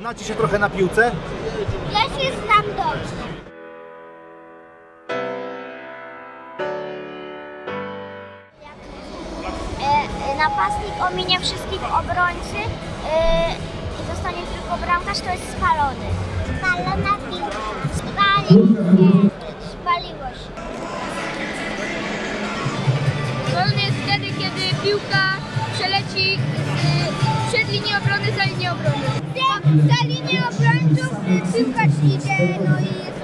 Znacie się trochę na piłce? Ja się znam dobrze. E, e, Napastnik ominie wszystkich obrońcy e, i zostanie tylko bramkarz, to jest spalony. Spalona piłka. Spalił się. Spaliło się. Wolny jest wtedy, kiedy piłka przeleci z, przed linią obrony za linię obrony. Za, linię obrońców y, piłkarz idzie, no i jest.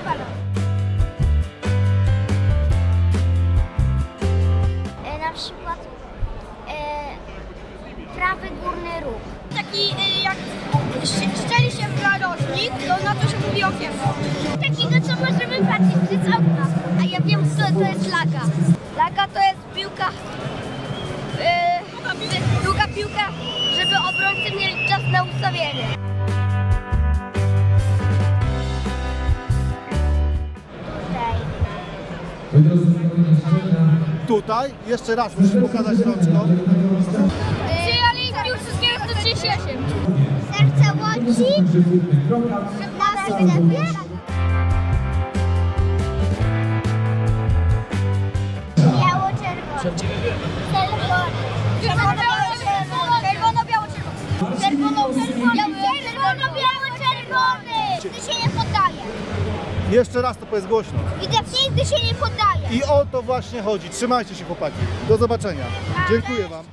E, na przykład e, prawy górny róg. Taki y, jak szczeli się w narożnik, to na to się mówi okienko. Takiego, co możemy patrzeć z okna. A ja wiem, co to jest laga. Laga to jest piłka, yy, długa piłka, żeby obrońcy mieli czas na ustawienie. Tutaj. Jeszcze raz musisz pokazać rączką. Ich pił wszystkiego 138. Serce łodzi. Na serce. Biało-czerwony. Jeszcze raz to powiedz głośno. Widzę, nigdy się nie poddaje. I o to właśnie chodzi. Trzymajcie się chłopaki. Do zobaczenia. Dziękuję wam.